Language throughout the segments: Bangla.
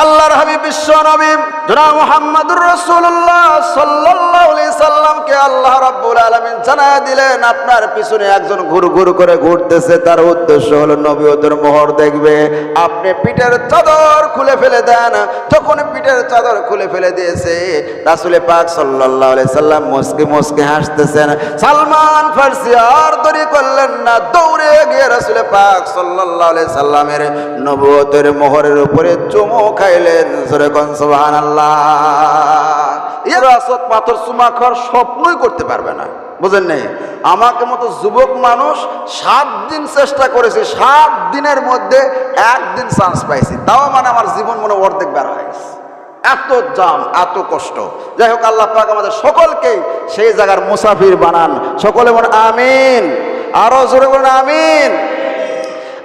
আল্লাহর হাবিব বিশ্ব নবী জনাব মুহাম্মদুর আলাইহি সাল্লামকে আল্লাহ রাব্বুল আলামিন জানায় দিলেন, আপনার পিছনে একজন ঘুর ঘুর করে ঘুরতেছে, তার উদ্দেশ্য হলো নবীয়তের মোহর দেখবে। আপনি পিঠের চাদর খুলে ফেলে দেন। যখন পিঠের চাদর খুলে ফেলে দিয়েছে, রাসূলে পাক আলাইহি সাল্লাম মুস্কি মুস্কি হাসতেছেন, সালমান ফারসি আর দেরি করলেন না, দৌড়ে পাক সাল্লামের মোহরের উপরে খাইলেন। পাথর চুমা খাওয়ার স্বপ্নই করতে পারবে না। বুঝেন নেই? আমাকে মতো যুবক মানুষ সাত দিন চেষ্টা করেছি, সাত দিনের মধ্যে একদিন চান্স পাইছি। তাও মানে আমার জীবন মনে অর্ধেক বের হয়ে গেছে। এত জাম, এত কষ্ট। যাই হোক, আল্লাহ পাক আমাদের সকলকে সেই জায়গার মুসাফির বানান। সকলে মনে আমিন। আরও জোরে বলুন, আমিন।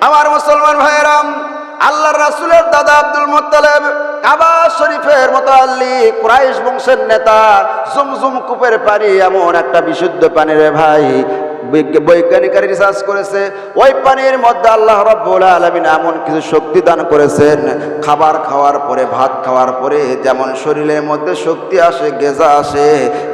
আমার মুসলমান ভাইয়েরাম আল্লাহ রাসুলের দাদা আব্দুল মোত্তালেব কাবা শরীফের মোতাল্লি কুরাইশ বংশের নেতা, জুমজুম কূপের পানি, এমন একটা বিশুদ্ধ পানি রে ভাই বৈজ্ঞানিকরা রিসার্চ করেছে, ওই পানির মধ্যে আল্লাহ রব্বুল আলমিন এমন কিছু শক্তি দান করেছেন, খাবার খাওয়ার পরে, ভাত খাওয়ার পরে, যেমন শরীরের মধ্যে শক্তি আসে, গেজা আসে,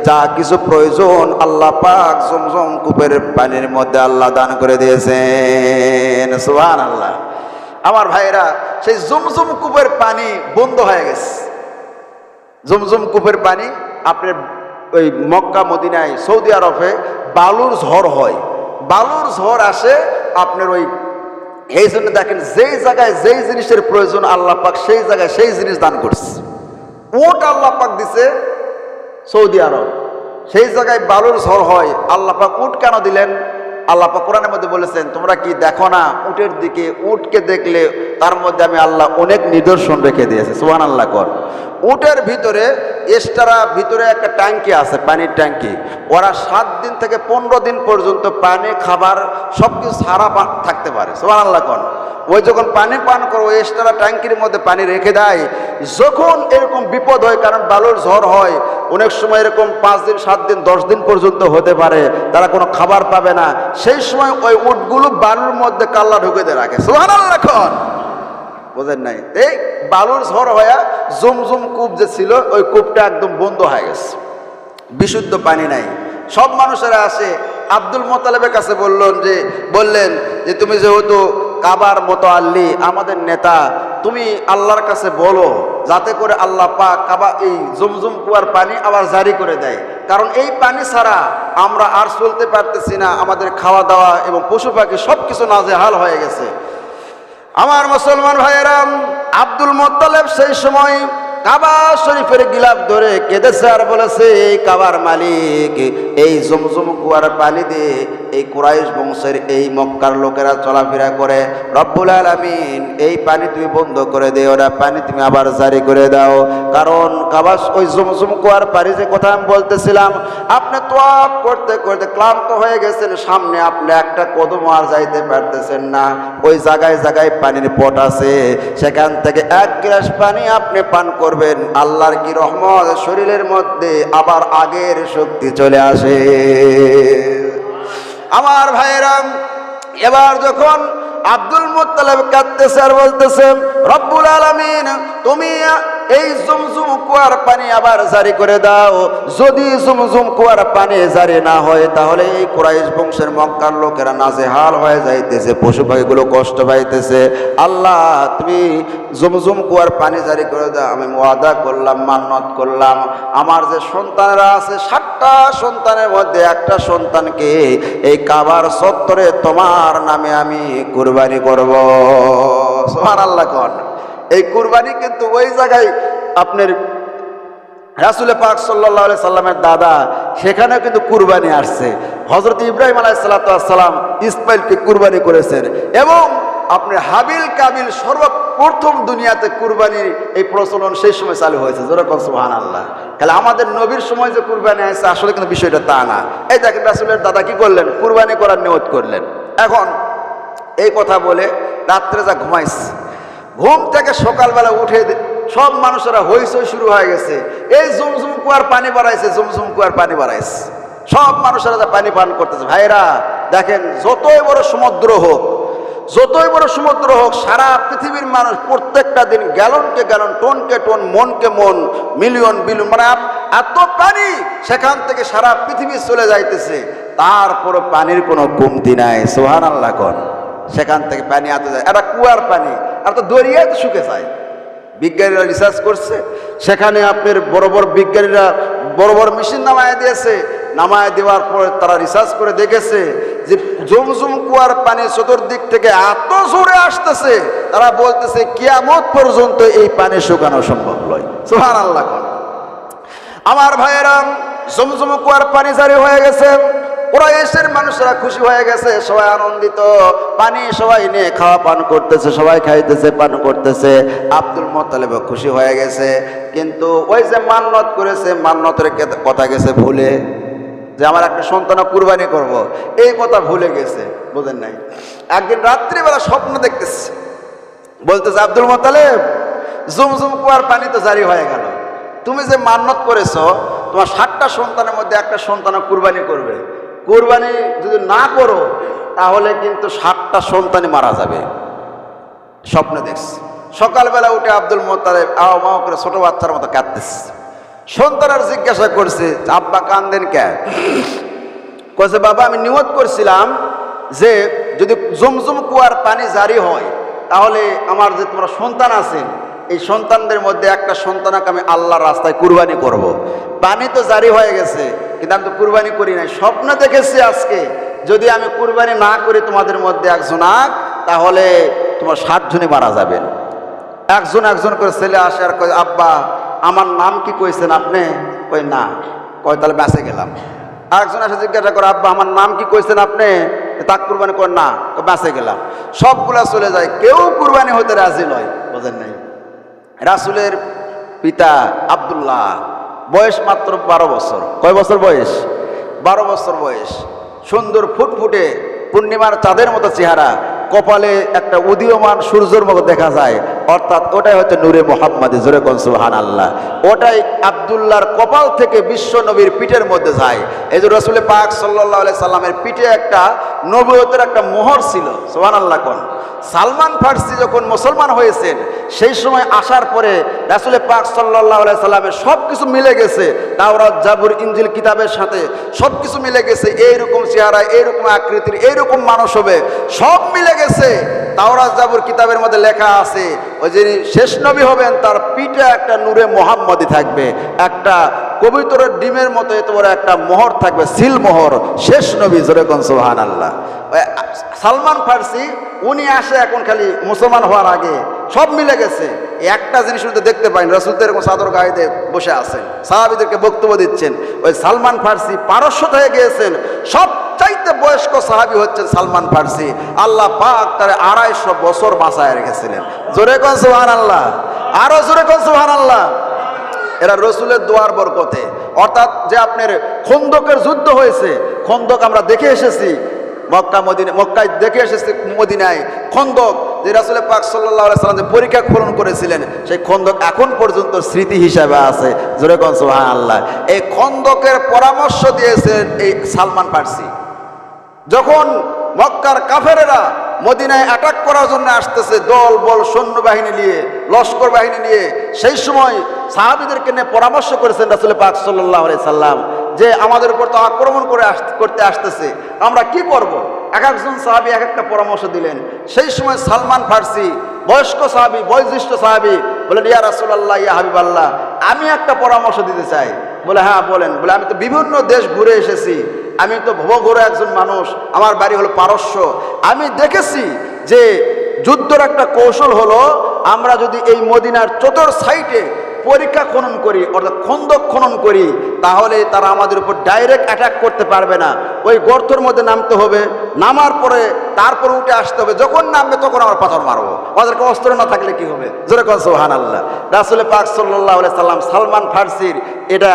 যা কিছু প্রয়োজন আল্লাহ পাক জমজম কূপের পানির মধ্যে আল্লাহ দান করে দিয়েছেন। সুহান আল্লাহ আমার ভাইরা সেই জমজম কূপের পানি বন্ধ হয়ে গেছে। জমজম কূপের পানি আপনার ওই মক্কা, মদিনায়, সৌদি আরবে বালুর ঝড় হয়। বালুর ঝড় আসে, আপনার ওই, এই জন্য দেখেন যেই জায়গায় যেই জিনিসের প্রয়োজন আল্লাহ পাক, সেই জায়গায় সেই জিনিস দান করছে। ওট আল্লাহ পাক দিছে সৌদি আরব। সেই জায়গায় বালুর ঝড় হয়, আল্লাহ পাক উট কেন দিলেন? আল্লাহ পাক কোরআনের মধ্যে বলেছেন, তোমরা কি দেখো না, উটের দিকে উটকে দেখলে তার মধ্যে আমি আল্লাহ অনেক নিদর্শন রেখে দিয়েছে। সুহান আল্লাহ কর। উটের ভিতরে এক্সট্রা ভিতরে একটা ট্যাঙ্কি আছে, পানির ট্যাঙ্কি। ওরা সাত দিন থেকে পনেরো দিন পর্যন্ত পানি, খাবার সব কিছু সারা থাকতে পারে। সুহান আল্লাহ কর ওই যখন পানি পান করো, ওই এক্সট্রা ট্যাঙ্কির মধ্যে পানি রেখে দেয়। যখন এরকম বিপদ হয়, কারণ বালুর ঝড় হয়, অনেক সময় এরকম পাঁচ দিন, সাত দিন, দশ দিন পর্যন্ত হতে পারে, তারা কোনো খাবার পাবে না। সেই সময় ওই উটগুলো বালুর মধ্যে কাল্লা ঢুকে দিয়ে রাখে। সোহান আল্লাহ বোঝেন নাই? এই বালুর ঝড় হয়ে জমজম কূপ যে ছিল, ওই কূপটা একদম বন্ধ হয়ে গেছে। বিশুদ্ধ পানি নাই। সব মানুষেরা আসে, আব্দুল মোতালেবের কাছে বললেন যে বললেন যে, তুমি যেহেতু কাবার মতো আল্লি, আমাদের নেতা, তুমি আল্লাহর কাছে বলো, যাতে করে আল্লাহ পাক কাবা, এই জুমজুম কুয়ার পানি আবার জারি করে দেয়। কারণ এই পানি ছাড়া আমরা আর চলতে পারতেছি না, আমাদের খাওয়া দাওয়া এবং পশু পাখি সব কিছু নাজেহাল হয়ে গেছে। আমার মুসলমান ভাইয়েরাম আব্দুল মোত্তালেব সেই সময় কাবা শরীফের গিলাপ ধরে কেঁদেছে আর বলেছে, এই কাবার মালিক, এই জমজম কুয়ার পানি দিয়ে এই কুরাইশ বংশের এই মক্কার লোকেরা চলাফেরা করে, রব্বুল আলমিন, এই পানি তুমি বন্ধ করে দিও না, পানি তুমি আবার জারি করে দাও। কারণ কাবা ওই জমজম কুয়ার পানি যে কথা আমি বলতেছিলাম, আপনি তোয়াপ করতে করতে ক্লান্ত হয়ে গেছেন, সামনে আপনি একটা কদম আর যাইতে পারতেছেন না। ওই জায়গায় জায়গায় পানির পট আছে, সেখান থেকে এক গ্লাস পানি আপনি পান করবেন। আল্লাহর কি রহমত? শরীরের মধ্যে আবার আগের শক্তি চলে আসে। আমার ভাইরাম এবার যখন আব্দুল মুত্তালেব কাঁদতেছে আর বলতেছে রব্বুল আলমিন তুমি এই জুমজুম কুয়ার পানি আবার জারি করে দাও। যদি জুমজুম কুয়ার পানি জারি না হয়, তাহলে এই কুরাইশ বংশের মক্কার লোকেরা নাজেহাল হয়ে যাইতেছে, পশু পাখিগুলো কষ্ট পাইতেছে। আল্লাহ, তুমি জুমজুম কুয়ার পানি জারি করে দাও। আমি ওয়াদা করলাম মান্নত করলাম। আমার যে সন্তানেরা আছে, সাতটা সন্তানের মধ্যে একটা সন্তানকে এই কাবার সত্তরে তোমার নামে আমি কুরবানি করব। সোহান আল্লাহ কন। এই কুরবানি কিন্তু ওই জায়গায় আপনার রাসুলে পাক সাল্লাহ সাল্লামের দাদা, সেখানেও কিন্তু কুরবানি আসছে। হজরত ইব্রাহিম আলাইসাল্লাম ইসমাইলকে কুরবানি করেছেন এবং আপনি হাবিল কাবিল সর্বপ্রথম দুনিয়াতে কুরবানির এই প্রচলন সেই সময় চালু হয়েছে। যেরকম সুহান আল্লাহ তাহলে আমাদের নবীর সময় যে কুরবানি আসছে, আসলে কিন্তু বিষয়টা তা না। এই দেখেন রাসুলের দাদা কি করলেন? কুরবানি করার নিয়ত করলেন। এখন এই কথা বলে রাত্রে যা ঘুমাইছে ঘুম থেকে সকালবেলা উঠে সব মানুষেরা হইচই শুরু হয়ে গেছে। এই জুমজুম কুয়ার পানি বাড়াইছে জুমজুম কুয়ার পানি বাড়াইছে। সব মানুষেরা যা পানি পান করতেছে। ভাইরা, দেখেন, যতই বড় সমুদ্র হোক, যতই বড় সমুদ্র হোক, সারা পৃথিবীর মানুষ প্রত্যেকটা দিন গ্যালনকে গ্যালন, টনকে টন, মনকে মন, মিলিয়ন বিলিয়ন মানে এত পানি সেখান থেকে সারা পৃথিবী চলে যাইতেছে। তারপরও পানির কোনো কমতি নাই। সোহান আল্লাহ সেখান থেকে পানি এত যায়। এটা কুয়ার পানি। আর তো দরিয়ায় তো শুকে যায়। বিজ্ঞানীরা রিসার্চ করছে, সেখানে আপনার বড় বড় বিজ্ঞানীরা বড় বড় মেশিন নামায় দিয়েছে। নামায় দেওয়ার পরে তারা রিসার্চ করে দেখেছে যে জমজম কুয়ার পানি চতুর্দিক থেকে এত জোরে আসতেছে, তারা বলতেছে, কিয়ামত পর্যন্ত এই পানি শুকানো সম্ভব নয়। সোহান আল্লাহ আমার ভাইয়েরা জমজম কুয়ার পানি জারি হয়ে গেছে। ওরা মানুষরা খুশি হয়ে গেছে, সবাই আনন্দিত। পানি সবাই নিয়ে খাওয়া পান করতেছে, সবাই খাইতেছে, পান করতেছে। আব্দুল মোতালেব খুশি হয়ে গেছে। কিন্তু ওই যে মান্নত করেছে, মান্নতের কথা গেছে ভুলে। যে আমার একটা সন্তান কুরবানি করব। এই কথা ভুলে গেছে, বোঝেন নাই। একদিন রাত্রিবেলা স্বপ্ন দেখতেছে। বলতেছে, আব্দুল মোতালেব জুমজুম কুয়ার পানি তো জারি হয়ে গেল। তুমি যে মান্নত করেছ, তোমার ষাটটা সন্তানের মধ্যে একটা সন্তান কুরবানি করবে। কুরবানি যদি না করো, তাহলে কিন্তু ষাটটা সন্তানই মারা যাবে। স্বপ্ন দেখছি। সকালবেলা উঠে আব্দুল মোতালেব আও মাও করে ছোট বাচ্চার মতো কাঁদতেছে। সন্তানের জিজ্ঞাসা করছে, আব্বা কান্দেন কে কছে বাবা, আমি নিয়ত করছিলাম যে, যদি জমজম কুয়ার পানি জারি হয়, তাহলে আমার যে তোমরা সন্তান আছেন, এই সন্তানদের মধ্যে একটা সন্তানকে আমি আল্লাহর রাস্তায় কুরবানি করব। পানি তো জারি হয়ে গেছে কিন্তু আমি তো কুরবানি করি নাই, স্বপ্ন দেখেছি আজকে। যদি আমি কুরবানি না করি তোমাদের মধ্যে একজন আগ, তাহলে তোমার সাতজনই মারা যাবেন। একজন একজন করে ছেলে আসে আর কয়, আব্বা, আমার নাম কি কইছেন আপনি? কই না। কয়, তাহলে বেঁচে গেলাম। আরেকজন এসে জিজ্ঞাসা করে, আব্বা, আমার নাম কি কইছেন আপনি? তাক কুরবানি করেন না। বেঁচে গেলাম। সবগুলা চলে যায়। কেউ কুরবানি হতে রাজি নয়, বোঝেন নাই। রাসুলের পিতা আব্দুল্লাহ বয়স মাত্র বারো বছর। কয় বছর বয়স? বারো বছর বয়স। সুন্দর ফুটফুটে পূর্ণিমার চাঁদের মতো চেহারা, কপালে একটা উদীয়মান সূর্যর মতো দেখা যায়। অর্থাৎ ওটাই হচ্ছে নূরে মোহাম্মদ জোরে কনসুহান আল্লাহ ওটাই আবদুল্লাহর কপাল থেকে বিশ্ব নবীর পিঠের মধ্যে যায়। এই যে রসুল পাক সাল্লাহ সাল্লামের পিঠে একটা নবীয়তের একটা মোহর ছিল। সোহান আল্লাহ কন? সালমান ফার্সি যখন মুসলমান হয়েছেন, সেই সময় আসার পরে রাসুল পাক সাল্লাহ সাল্লামের সব কিছু মিলে গেছে। তাওরাত, জাবুর ইঞ্জিল কিতাবের সাথে সব কিছু মিলে গেছে। এইরকম চেহারা, এইরকম আকৃতির, এইরকম মানুষ হবে, সব মিলে গেছে। তাওরাত, জাবুর, কিতাবের মধ্যে লেখা আছে, ওই যিনি শেষ নবী হবেন, তার পিঠে একটা নূরে মোহাম্মদী থাকবে, একটা কবিতরের ডিমের মতো এত বড় একটা মোহর থাকবে, সিল মোহর, শেষ নবী, জোরে সোহান আল্লাহ সালমান ফার্সি, উনি আসে এখন খালি মুসলমান হওয়ার আগে। সব মিলে গেছে। একটা জিনিস শুধু দেখতে পাইনি। রসুলদের এরকম সাদর গাড়িতে বসে আছেন। সাহাবিদেরকে বক্তব্য দিচ্ছেন। ওই সালমান ফার্সি পারস্যত হয়ে গিয়েছেন। সব চাইতে বয়স্ক সাহাবি হচ্ছেন সালমান ফার্সি। আল্লাহ পাক তার আড়াইশো বছর বাঁচায় রেখেছিলেন। জোরে কন সুহান আল্লাহ আরও জোরে কন সুহান আল্লাহ এরা রসুলের দোয়ার বরকতে। অর্থাৎ যে আপনার খন্দকের যুদ্ধ হয়েছে, খন্দক আমরা দেখে এসেছি। মক্কা মদিনা, মক্কায় দেখে এসেছে মদিনায় খন্দক, যে রাসুলের পাক সাল্লাহ সাল্লাম যে পরীক্ষা খনন করেছিলেন, সেই খন্দক এখন পর্যন্ত স্মৃতি হিসাবে আছে। জোরে কন সুবহান আল্লাহ এই খন্দকের পরামর্শ দিয়েছেন এই সালমান পার্সি। যখন মক্কার কাফেরেরা মদিনায় অ্যাটাক করার জন্য আসতেছে, দল, বল, সৈন্যবাহিনী নিয়ে, লস্কর বাহিনী নিয়ে, সেই সময় সাহাবিদেরকে নিয়ে পরামর্শ করেছেন রাসুল পাক সাল্লাহ সাল্লাম। যে আমাদের উপর তো আক্রমণ করে করতে আসতেছে। আমরা কি করব। এক একজন সাহাবি এক একটা পরামর্শ দিলেন। সেই সময় সালমান ফার্সি, বয়স্ক সাহাবি, বয়োজ্যেষ্ঠ সাহাবি বলেন ইয়া রাসুল্লাহ ইয়া হাবিব আল্লাহ আমি একটা পরামর্শ দিতে চাই। বলে হ্যাঁ বলেন। বলে, আমি তো বিভিন্ন দেশ ঘুরে এসেছি। আমি তো ভবঘুরে একজন মানুষ। আমার বাড়ি হলো পারস্য। আমি দেখেছি যে যুদ্ধর একটা কৌশল হলো, আমরা যদি এই মদিনার চতুর সাইডে পরীক্ষা খনন করি, অর্থাৎ খন্দক খনন করি, তাহলে তারা আমাদের উপর ডাইরেক্ট অ্যাটাক করতে পারবে না। ওই গর্তর মধ্যে নামতে হবে, নামার পরে তারপর উঠে আসতে হবে। যখন নামবে তখন আমার পাথর মারবো। ওদেরকে অস্ত্র না থাকলে কি হবে? জোরে কন সোহান আল্লাহ রাসুল পাক সাল্লাহ সাল্লাম সালমান ফার্সির এটা,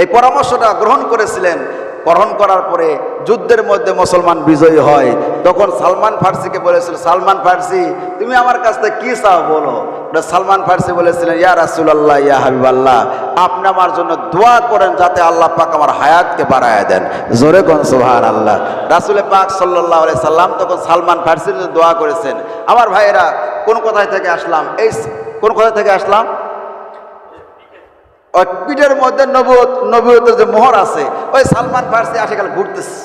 এই পরামর্শটা গ্রহণ করেছিলেন। গ্রহণ করার পরে যুদ্ধের মধ্যে মুসলমান বিজয়ী হয়। তখন সালমান ফার্সিকে বলেছিল, সালমান ফার্সি, তুমি আমার কাছ থেকে কী চাও বলো? সালমান ফার্সি বলেছিলেন, ইয়া রাসুলাল্লাহ, ইয়া হাবিবাল্লাহ, আপনি আমার জন্য দোয়া করেন যাতে আল্লাহ পাক আমার হায়াতকে বাড়ায় দেন। জোরে কোন সুবহান আল্লাহ রাসুলে পাক সাল্লাহ আলাই সাল্লাম তখন সালমান ফার্সির দোয়া করেছেন। আমার ভাইয়েরা, কোন কোথায় থেকে আসলাম? এই কোন কোথায় থেকে আসলাম? পিঠের মধ্যে নবুয়ত, নবুয়তের যে মোহর আছে, ওই সালমান ফার্সি আসে গেল ঘুরতেছে।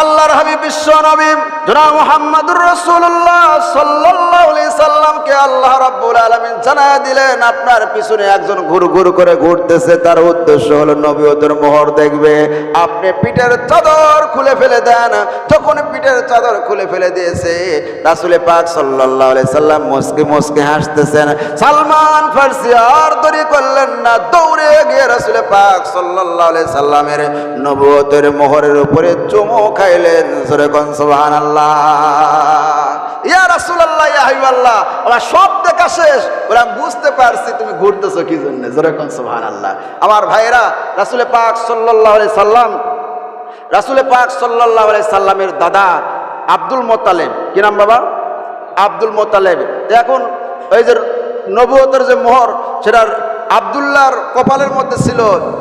আল্লাহর হাবিব বিশ্ব নবী জনাব মুহাম্মদুর রাসূলুল্লাহ সাল্লাল্লাহু আলাইহি সাল্লামকে আল্লাহ রাব্বুল আলামিন জানায় দিলেন, আপনার পিছনে একজন ঘুর ঘুর করে ঘুরতেছে, তার উদ্দেশ্য হলো নবীয়তের মোহর দেখবে। আপনি পিঠের চাদর খুলে ফেলে দেন। তখন পিঠের চাদর খুলে ফেলে দিয়েছে। রাসূলে পাক সাল্লাল্লাহু আলাইহি সাল্লাম মুস্কি মুস্কি হাসতেছেন। সালমান ফার্সি আর দেরি করলেন না, দৌড়ে গিয়ে রাসূলে পাক সাল্লাল্লাহু আলাইহি সাল্লামের নবুয়তের মোহরের উপরে চুমু খাইলেন জোরে কোন, সুবহানাল্লাহ। ইয়া রাসূলুল্লাহ, ইয়া হাবিবাল্লাহ। আমার সব দেখা শেষ। আমি বুঝতে পারছি তুমি ঘুরতেছো কি জন্য। জোরে কোন, সুবহানাল্লাহ। আমার ভাইরা রাসূলে পাক আলাইহি সাল্লাম, রাসূলে পাক আলাইহি সাল্লামের দাদা আব্দুল মোতালেব কি নাম বাবা? আব্দুল মোতালেব এখন ওই যে নবুয়তের যে মোহর, সেটার আবদুল্লাহর কপালের মধ্যে ছিল,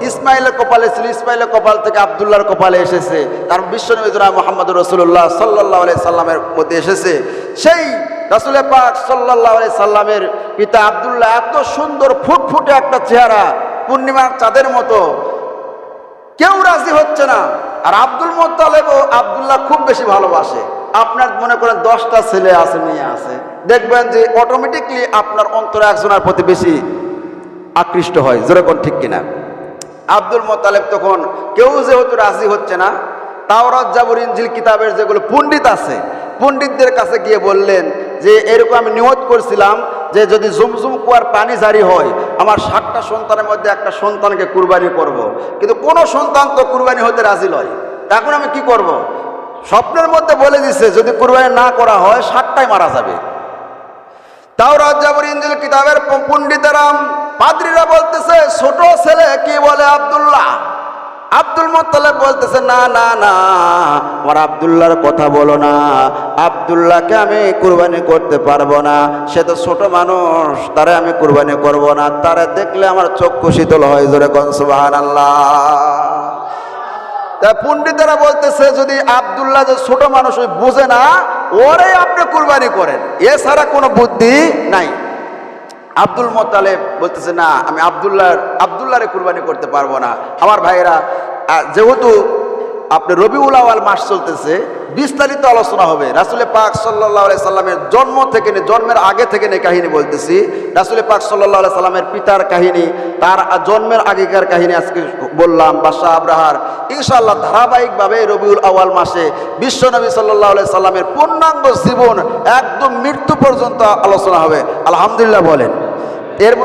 ইসমাইলের কপালে ছিল, ইসমাইলের কপাল থেকে আবদুল্লাহর কপালে এসেছে। তার বিশ্বনবী জনাব মোহাম্মদ রসুল্লাহ সাল্লাহ আলাই সাল্লামের মধ্যে এসেছে। সেই রাসুল পাক সাল্লাহ আলাই সাল্লামের পিতা আবদুল্লাহ এত সুন্দর ফুটফুটে একটা চেহারা, পূর্ণিমার চাঁদের মতো। কেউ রাজি হচ্ছে না। আর আব্দুল মোত্তালেব ও আবদুল্লাহ খুব বেশি ভালোবাসে। আপনার মনে করেন দশটা ছেলে আছে, মেয়ে আছে। দেখবেন যে অটোমেটিকলি আপনার অন্তরে একজনের প্রতি বেশি আকৃষ্ট হয় যেরকম ঠিক কিনা আব্দুল মোতালেব তখন কেউ যেহেতু রাজি হচ্ছে না, তাওরাত জাবর ইঞ্জিল কিতাবের যেগুলো পণ্ডিত আছে, পণ্ডিতদের কাছে গিয়ে বললেন যে, এরকম আমি নিয়ত করছিলাম যে, যদি জুমজুম কুয়ার পানি জারি হয়, আমার সাতটা সন্তানের মধ্যে একটা সন্তানকে কুরবানি করব। কিন্তু কোনো সন্তান তো কুরবানি হতে রাজি নয় এখন আমি কি করব। স্বপ্নের মধ্যে বলে দিচ্ছে যদি কুরবানি না করা হয় সাতটাই মারা যাবে তাও রাজ্জাবর ইঞ্জিল কিতাবের পণ্ডিতেরাম, পাদ্রীরা বলতেছে, ছোট ছেলে কি বলে আব্দুল্লাহ? আব্দুল মোত্তালেব বলতেছে, না না না, আমার আব্দুল্লাহর কথা বলো না। আব্দুল্লাহকে আমি কুরবানি করতে পারব না। সে তো ছোট মানুষ, তারে আমি কুরবানি করব না। তারে দেখলে আমার চক্ষু শীতল হয় জোরে কনসুবাহান আল্লাহ পণ্ডিতেরা বলতেছে, যদি আব্দুল্লাহ যে ছোট মানুষ বুঝে না ওরে আপনি কুরবানি করেন। এছাড়া কোনো বুদ্ধি নাই। আব্দুল মোতালেব বলতেছে, না, আমি আবদুল্লাহ, আবদুল্লাহরে কুরবানি করতে পারব না। আমার ভাইয়েরা যেহেতু আপনি রবিউল আওয়াল মাস চলতেছে, বিস্তারিত আলোচনা হবে। রাসুলে পাক সাল্লাহ সাল্লামের জন্ম থেকে নিয়ে জন্মের আগে থেকে নিয়ে কাহিনী বলতেছি। রাসুলে পাক সাল্লাহ সাল্লামের পিতার কাহিনী, তার জন্মের আগেকার কাহিনী আজকে বললাম, বাদশাহ আব্রাহার। ইনশাআল্লাহ ধারাবাহিকভাবে রবিউল আওয়াল মাসে বিশ্বনবী সাল্লাহ সাল্লামের পূর্ণাঙ্গ জীবন একদম মৃত্যু পর্যন্ত আলোচনা হবে। আলহামদুলিল্লাহ বলেন। এর